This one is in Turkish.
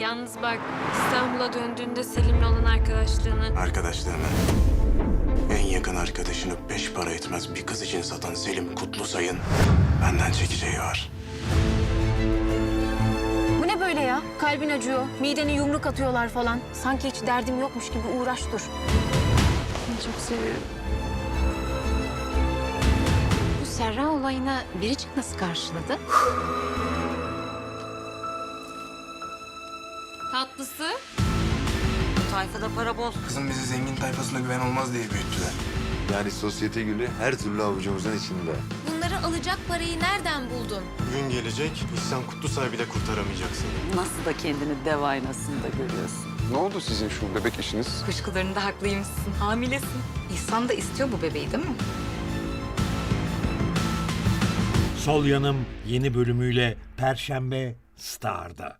Yalnız bak İstanbul'a döndüğünde Selim'le olan arkadaşlığını Arkadaşlarını, en yakın arkadaşını beş para etmez bir kız için satan Selim Kutlusay'ın benden çekeceği var. Bu ne böyle ya? Kalbin acıyor, midene yumruk atıyorlar falan. Sanki hiç derdim yokmuş gibi uğraş dur. çok seviyorum. Bu Serra olayına Biricik nasıl karşıladı? Tatlısı? Tayfada para bol. Kızım bizi zengin tayfasına güven olmaz diye büyüttüler. Yani sosyete gülü her türlü avucumuzun içinde. Bunları alacak parayı nereden buldun? Gün gelecek, İhsan Kutlusay bile kurtaramayacak seni. Nasıl da kendini dev aynasında görüyorsun. Ne oldu sizin şu bebek işiniz? Kuşkularında haklıymışsın. Hamilesin. İhsan da istiyor bu bebeği değil mi? Sol Yanım yeni bölümüyle Perşembe Star'da.